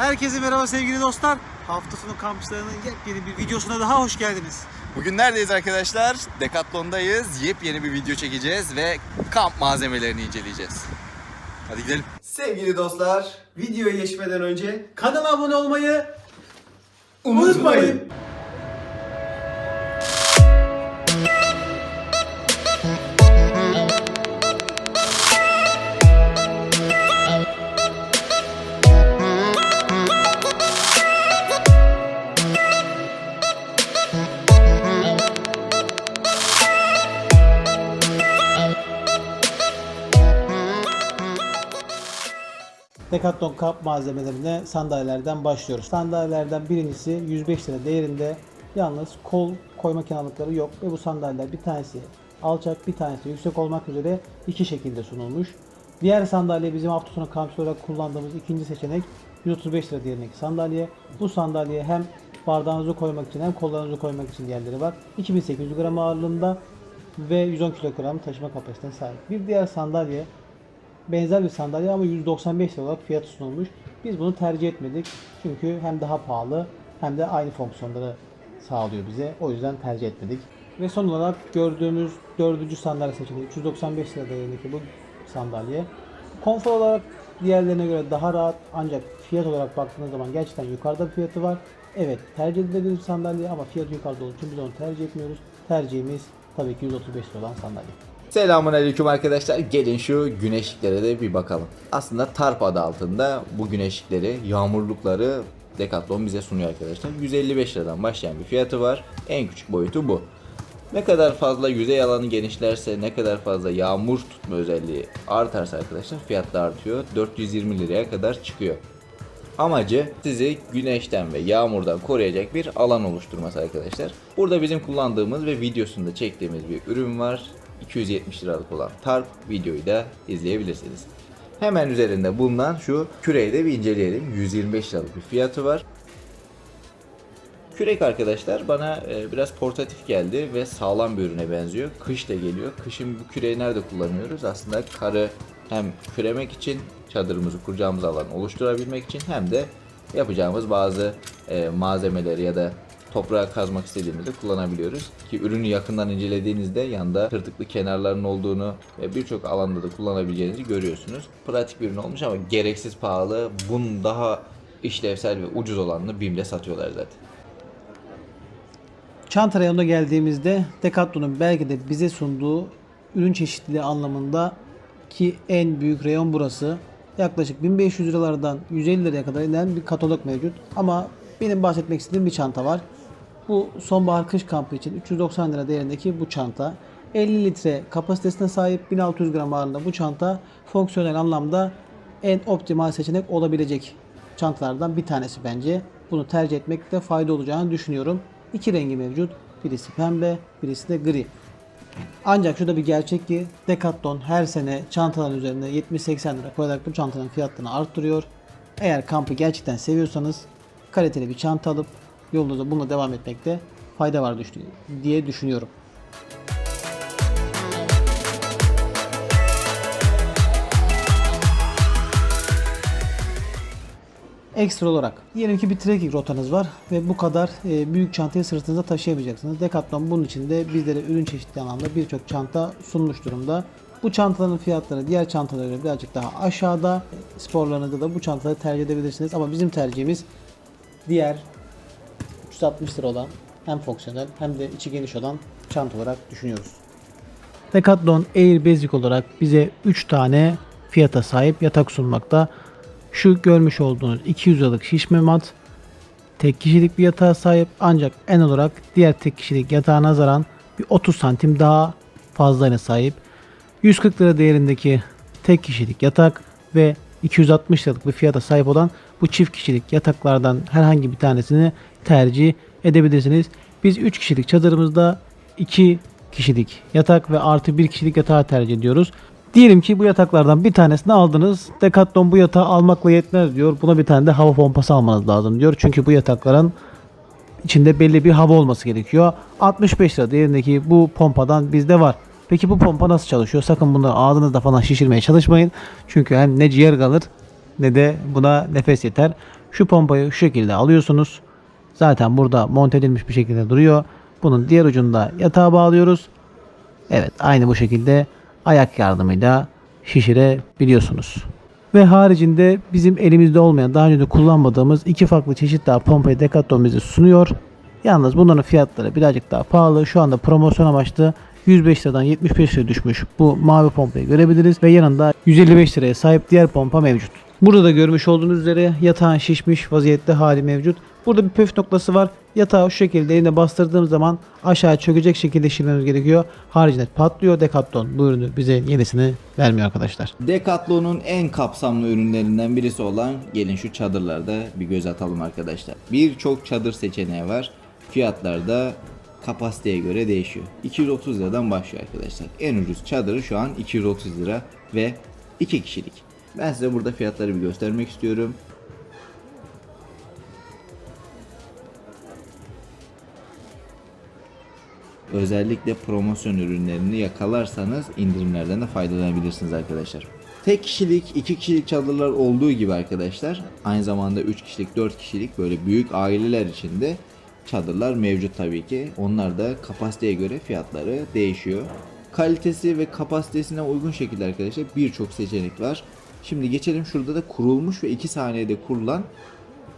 Herkese merhaba sevgili dostlar. Hafta sonu kampçılarının yepyeni bir videosuna daha hoş geldiniz. Bugün neredeyiz arkadaşlar? Decathlon'dayız. Yepyeni bir video çekeceğiz ve kamp malzemelerini inceleyeceğiz. Hadi gidelim. Sevgili dostlar, videoya geçmeden önce kanala abone olmayı Unutmayın. Decathlon kamp malzemelerine sandalyelerden başlıyoruz. Sandalyelerden birincisi 105 lira değerinde. Yalnız kol koyma kenarlıkları yok ve bu sandalyeler bir tanesi alçak bir tanesi yüksek olmak üzere iki şekilde sunulmuş. Diğer sandalye bizim hafta sonu kampçı olarak kullandığımız ikinci seçenek 135 lira değerindeki sandalye. Bu sandalye hem bardağınızı koymak için hem kollarınızı koymak için yerleri var. 2800 gram ağırlığında ve 110 kilogram taşıma kapasitesine sahip. Bir diğer sandalye benzer bir sandalye ama 195 lira olarak fiyatı sunulmuş. Biz bunu tercih etmedik. Çünkü hem daha pahalı hem de aynı fonksiyonları sağlıyor bize. O yüzden tercih etmedik. Ve son olarak gördüğümüz dördüncü sandalye seçeneği 395 lira değerindeki bu sandalye. Konfor olarak diğerlerine göre daha rahat ancak fiyat olarak baktığınız zaman gerçekten yukarıda bir fiyatı var. Evet tercih edilebilir bir sandalye ama fiyatı yukarıda olduğu için biz onu tercih etmiyoruz. Tercihimiz tabii ki 135 lira olan sandalye. Selamun aleyküm arkadaşlar. Gelin şu güneşliklere de bir bakalım. Aslında tarp adı altında bu güneşlikleri, yağmurlukları Decathlon bize sunuyor arkadaşlar. 155 liradan başlayan bir fiyatı var. En küçük boyutu bu. Ne kadar fazla yüzey alanı genişlerse, ne kadar fazla yağmur tutma özelliği artarsa arkadaşlar fiyat da artıyor. 420 liraya kadar çıkıyor. Amacı sizi güneşten ve yağmurdan koruyacak bir alan oluşturması arkadaşlar. Burada bizim kullandığımız ve videosunda çektiğimiz bir ürün var. 270 liralık olan tarp videoyu da izleyebilirsiniz. Hemen üzerinde bulunan şu küreyi de bir inceleyelim. 125 liralık bir fiyatı var. Kürek arkadaşlar bana e, biraz portatif geldi ve sağlam bir ürüne benziyor. Kış da geliyor. Kışın bu küreği nerede kullanıyoruz? Aslında karı hem küremek için çadırımızı kuracağımız alanı oluşturabilmek için hem de yapacağımız bazı e, malzemeleri ya da toprağa kazmak istediğimizde kullanabiliyoruz. Ki ürünü yakından incelediğinizde yanında tırtıklı kenarların olduğunu ve birçok alanda da kullanabileceğinizi görüyorsunuz. Pratik bir ürün olmuş ama gereksiz pahalı. Bunun daha işlevsel ve ucuz olanını BİM'de satıyorlar zaten. Çanta reyonuna geldiğimizde Decathlon'un belki de bize sunduğu ürün çeşitliliği anlamında ki en büyük reyon burası. Yaklaşık 1500 liralardan 150 liraya kadar inen bir katalog mevcut. Ama benim bahsetmek istediğim bir çanta var. Bu sonbahar kış kampı için 390 lira değerindeki bu çanta. 50 litre kapasitesine sahip 1600 gram ağırlığında bu çanta fonksiyonel anlamda en optimal seçenek olabilecek çantalardan bir tanesi bence. Bunu tercih etmekte fayda olacağını düşünüyorum. İki rengi mevcut. Birisi pembe, birisi de gri. Ancak şurada bir gerçek ki Decathlon her sene çantaların üzerine 70-80 lira koyarak bu çantanın fiyatını arttırıyor. Eğer kampı gerçekten seviyorsanız kaliteli bir çanta alıp yolunuza bununla devam etmekte fayda var diye düşünüyorum. Ekstra olarak diyelim ki bir trekking rotanız var ve bu kadar e, büyük çantayı sırtınızda taşıyamayacaksınız. Decathlon bunun için de bizlere ürün çeşitli anlamda birçok çanta sunmuş durumda. Bu çantaların fiyatları diğer çantalara göre birazcık daha aşağıda. Sporlarınızda da bu çantaları tercih edebilirsiniz ama bizim tercihimiz diğer 360 lira olan hem fonksiyonel hem de içi geniş olan çanta olarak düşünüyoruz. Decathlon Air Basic olarak bize 3 tane fiyata sahip yatak sunmakta. Şu görmüş olduğunuz 200 liralık şişme mat tek kişilik bir yatağa sahip ancak en olarak diğer tek kişilik yatağa nazaran bir 30 santim daha fazlayla sahip. 140 lira değerindeki tek kişilik yatak ve 260 liralık bir fiyata sahip olan bu çift kişilik yataklardan herhangi bir tanesini tercih edebilirsiniz. Biz 3 kişilik çadırımızda 2 kişilik yatak ve artı 1 kişilik yatağı tercih ediyoruz. Diyelim ki bu yataklardan bir tanesini aldınız. Decathlon bu yatağı almakla yetmez diyor. Buna bir tane de hava pompası almanız lazım diyor. Çünkü bu yatakların içinde belli bir hava olması gerekiyor. 65 lira değerindeki bu pompadan bizde var. Peki bu pompa nasıl çalışıyor? Sakın bunları ağzınızda falan şişirmeye çalışmayın. Çünkü hem ne ciğer kalır ne de buna nefes yeter. Şu pompayı şu şekilde alıyorsunuz. Zaten burada monte edilmiş bir şekilde duruyor. Bunun diğer ucunda yatağa bağlıyoruz. Evet aynı bu şekilde ayak yardımıyla şişirebiliyorsunuz. Ve haricinde bizim elimizde olmayan daha önce de kullanmadığımız iki farklı çeşit daha pompayı Decathlon bize sunuyor. Yalnız bunların fiyatları birazcık daha pahalı. Şu anda promosyon amaçlı 105 liradan 75 liraya düşmüş bu mavi pompayı görebiliriz ve yanında 155 liraya sahip diğer pompa mevcut. Burada da görmüş olduğunuz üzere yatağın şişmiş vaziyette hali mevcut. Burada bir püf noktası var. Yatağı şu şekilde eline bastırdığım zaman aşağı çökecek şekilde şişirmemiz gerekiyor. Haricinde patlıyor. Decathlon bu ürünü bize yenisini vermiyor arkadaşlar. Decathlon'un en kapsamlı ürünlerinden birisi olan gelin şu çadırlarda bir göz atalım arkadaşlar. Birçok çadır seçeneği var. Fiyatlar da kapasiteye göre değişiyor. 230 liradan başlıyor arkadaşlar. En ucuz çadırı şu an 230 lira ve 2 kişilik. Ben size burada fiyatları bir göstermek istiyorum. Özellikle promosyon ürünlerini yakalarsanız indirimlerden de faydalanabilirsiniz arkadaşlar. Tek kişilik, iki kişilik çadırlar olduğu gibi arkadaşlar aynı zamanda 3 kişilik, 4 kişilik böyle büyük aileler için de çadırlar mevcut tabii ki. Onlar da kapasiteye göre fiyatları değişiyor. Kalitesi ve kapasitesine uygun şekilde arkadaşlar birçok seçenek var. Şimdi geçelim şurada da kurulmuş ve 2 saniyede kurulan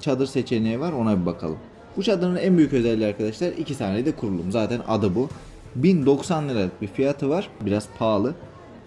çadır seçeneği var ona bir bakalım. Bu çadırın en büyük özelliği arkadaşlar 2 saniyede kurulum. Zaten adı bu. 1090 liralık bir fiyatı var. Biraz pahalı.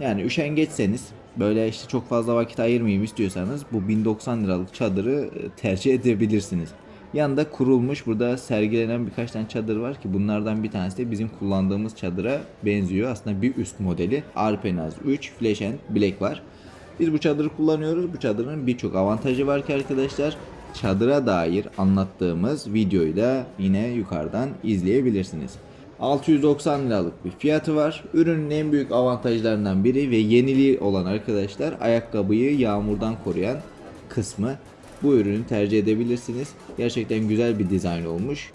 Yani üşengeçseniz böyle işte çok fazla vakit ayırmayayım istiyorsanız bu 1090 liralık çadırı e, tercih edebilirsiniz. Yanında kurulmuş burada sergilenen birkaç tane çadır var ki bunlardan bir tanesi de bizim kullandığımız çadıra benziyor. Aslında bir üst modeli Arpenaz 3 Flash and Black var. Biz bu çadırı kullanıyoruz. Bu çadırın birçok avantajı var ki arkadaşlar. Çadıra dair anlattığımız videoyu da yine yukarıdan izleyebilirsiniz. 690 liralık bir fiyatı var. Ürünün en büyük avantajlarından biri ve yeniliği olan arkadaşlar ayakkabıyı yağmurdan koruyan kısmı. Bu ürünü tercih edebilirsiniz. Gerçekten güzel bir dizayn olmuş.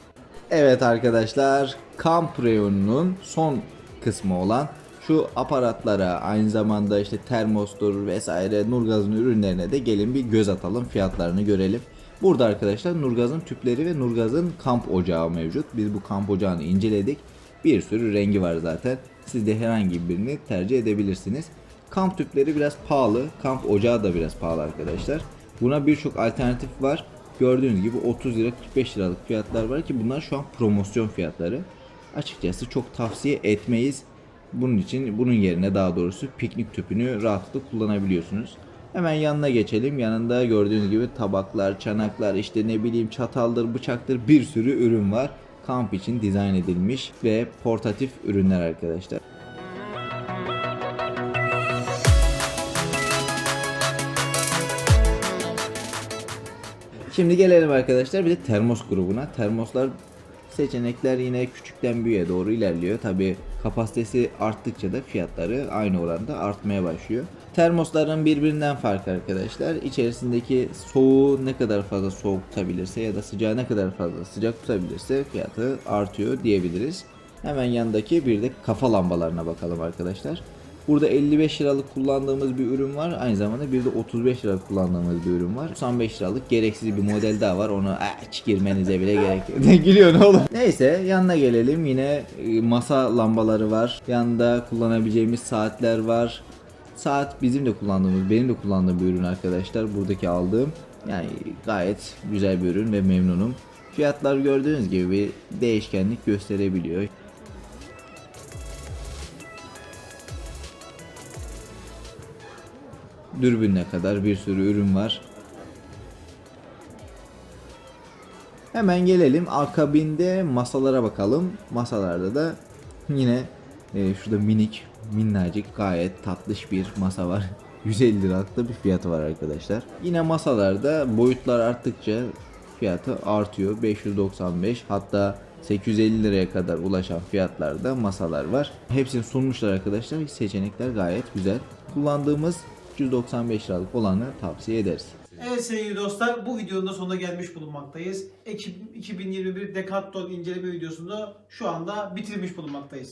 Evet arkadaşlar kamp reyonunun son kısmı olan şu aparatlara aynı zamanda işte termostur vesaire Nurgaz'ın ürünlerine de gelin bir göz atalım fiyatlarını görelim. Burada arkadaşlar Nurgaz'ın tüpleri ve Nurgaz'ın kamp ocağı mevcut. Biz bu kamp ocağını inceledik. Bir sürü rengi var zaten. Siz de herhangi birini tercih edebilirsiniz. Kamp tüpleri biraz pahalı. Kamp ocağı da biraz pahalı arkadaşlar. Buna birçok alternatif var. Gördüğünüz gibi 30 lira 45 liralık fiyatlar var ki bunlar şu an promosyon fiyatları. Açıkçası çok tavsiye etmeyiz. Bunun için bunun yerine daha doğrusu piknik tüpünü rahatlıkla kullanabiliyorsunuz. Hemen yanına geçelim. Yanında gördüğünüz gibi tabaklar, çanaklar, işte ne bileyim çataldır, bıçaktır bir sürü ürün var. Kamp için dizayn edilmiş ve portatif ürünler arkadaşlar. Şimdi gelelim arkadaşlar bir de termos grubuna. Termoslar seçenekler yine küçükten büyüğe doğru ilerliyor. Tabi kapasitesi arttıkça da fiyatları aynı oranda artmaya başlıyor. Termosların birbirinden farkı arkadaşlar. İçerisindeki soğuğu ne kadar fazla soğuk tutabilirse ya da sıcağı ne kadar fazla sıcak tutabilirse fiyatı artıyor diyebiliriz. Hemen yandaki bir de kafa lambalarına bakalım arkadaşlar. Burada 55 liralık kullandığımız bir ürün var. Aynı zamanda bir de 35 liralık kullandığımız bir ürün var. 95 liralık gereksiz bir model daha var. Onu "Aa, hiç girmenize bile gerek yok. Ne gülüyorsun oğlum? Neyse yanına gelelim. Yine e, masa lambaları var. Yanında kullanabileceğimiz saatler var. Saat bizim de kullandığımız, benim de kullandığım bir ürün arkadaşlar. Buradaki aldığım. Yani gayet güzel bir ürün ve memnunum. Fiyatlar gördüğünüz gibi bir değişkenlik gösterebiliyor. Dürbünle kadar bir sürü ürün var. Hemen gelelim akabinde masalara bakalım. Masalarda da yine e, şurada minik minnacık gayet tatlış bir masa var. 150 liralık da bir fiyatı var arkadaşlar. Yine masalarda boyutlar arttıkça fiyatı artıyor. 595 hatta 850 liraya kadar ulaşan fiyatlarda masalar var. Hepsini sunmuşlar arkadaşlar. Seçenekler gayet güzel. Kullandığımız 395 liralık olanı tavsiye ederiz. Evet sevgili dostlar bu videonun da sonuna gelmiş bulunmaktayız. Ekip 2021 Decathlon inceleme videosunu şu anda bitirmiş bulunmaktayız.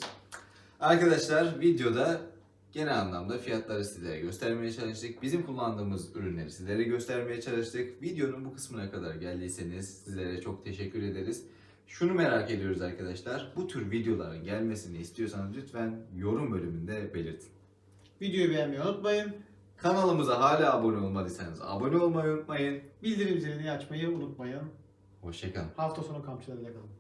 Arkadaşlar videoda genel anlamda fiyatları sizlere göstermeye çalıştık. Bizim kullandığımız ürünleri sizlere göstermeye çalıştık. Videonun bu kısmına kadar geldiyseniz sizlere çok teşekkür ederiz. Şunu merak ediyoruz arkadaşlar. Bu tür videoların gelmesini istiyorsanız lütfen yorum bölümünde belirtin. Videoyu beğenmeyi unutmayın. Kanalımıza hala abone olmadıysanız abone olmayı unutmayın. Bildirim zilini açmayı unutmayın. Hoşçakalın. Hafta sonu kamçılarıyla kalın.